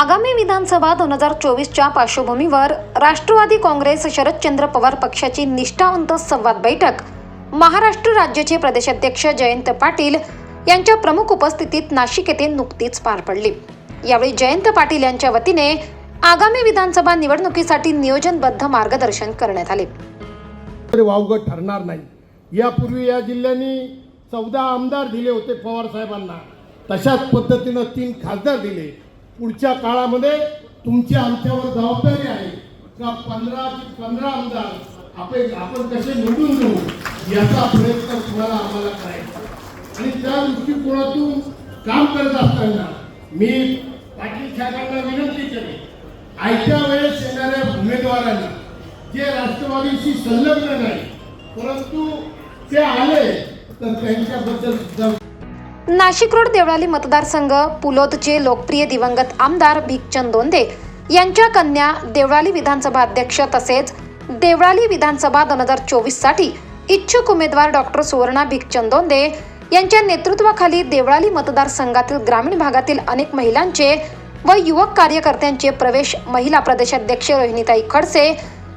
आगामी विधानसभा दोन हजार चोवीसच्या पार्श्वभूमीवर राष्ट्रवादी काँग्रेस शरदचंद्र पवार पक्षाची निष्ठावंत संवाद बैठक महाराष्ट्र राज्याचे प्रदेशाध्यक्ष जयंत पाटील यांच्या प्रमुख उपस्थितीत नाशिक येथे नुकतीच पार पडली. यावेळी जयंत पाटील यांच्या वतीने आगामी विधानसभा निवडणुकीसाठी नियोजनबद्ध मार्गदर्शन करण्यात आले. तरी वावगं ठरणार नाही. यापूर्वी या जिल्ह्यांनी चौदा आमदार दिले होते पवार साहेबांना. तशाच पद्धतीनं तीन खासदार दिले. पुढच्या काळामध्ये तुमची आमच्यावर जबाबदारी आहे. का पंधरा पंधरा आमदार आपण आपण कसे निवडून देऊ याचा प्रयत्न तुम्हाला आम्हाला करायचा आणि त्या दृष्टिकोनातून काम करत असताना मी पाटील साहेबांना विनंती केली. आयत्या वेळेस येणाऱ्या उमेदवारांना जे राष्ट्रवादीशी संलग्न नाही परंतु ते आले तर त्यांच्याबद्दल सुद्धा नाशिक रोड देवळाली मतदारसंघ पुलोदचे लोकप्रिय दिवंगत आमदार भिकचंद दोंदे यांच्या कन्या देवळाली विधानसभा अध्यक्ष तसेच देवळाली विधानसभा दोन हजार चोवीससाठी इच्छुक उमेदवार डॉक्टर सुवर्णा भिकचंद दोंदे यांच्या नेतृत्वाखाली देवळाली मतदारसंघातील ग्रामीण भागातील अनेक महिलांचे व युवक कार्यकर्त्यांचे प्रवेश महिला प्रदेशाध्यक्ष रोहिणीताई खडसे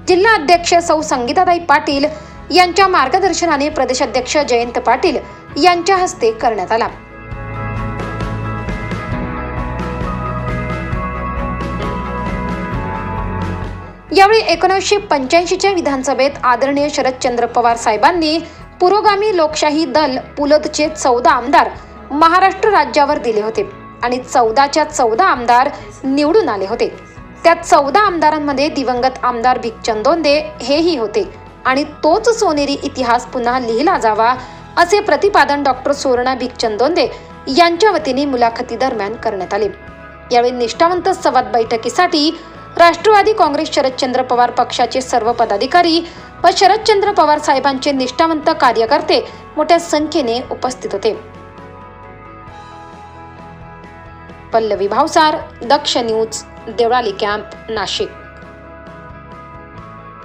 जिल्हा अध्यक्ष सौ संगीताताई पाटील यांच्या मार्गदर्शनाने प्रदेशाध्यक्ष जयंत पाटील यांच्या हस्ते करण्यात आला. यावेळी एकोणीसशे पंच्याऐंशीच्या विधानसभेत आदरणीय शरदचंद्र पवार साहेबांनी पुरोगामी लोकशाही दल पुलदचे चौदा आमदार महाराष्ट्र राज्यावर दिले होते आणि चौदाच्या चौदा आमदार निवडून आले होते. त्या चौदा आमदारांमध्ये दिवंगत आमदार भिकचंद दोंदे हेही होते आणि तोच सोनेरी इतिहास पुन्हा लिहिला जावा असे प्रतिपादन डॉक्टर सुवर्णा भिकचंद दोंदे यांच्या वतीने मुलाखती दरम्यान करण्यात आले. यावेळी निष्ठावंत संवाद बैठकीसाठी राष्ट्रवादी काँग्रेस शरदचंद्र पवार पक्षाचे सर्व पदाधिकारी व शरदचंद्र पवार साहेबांचे निष्ठावंत कार्यकर्ते मोठ्या संख्येने उपस्थित होते. Pallavi Bhavsar Daksh news Deolali camp Nashik.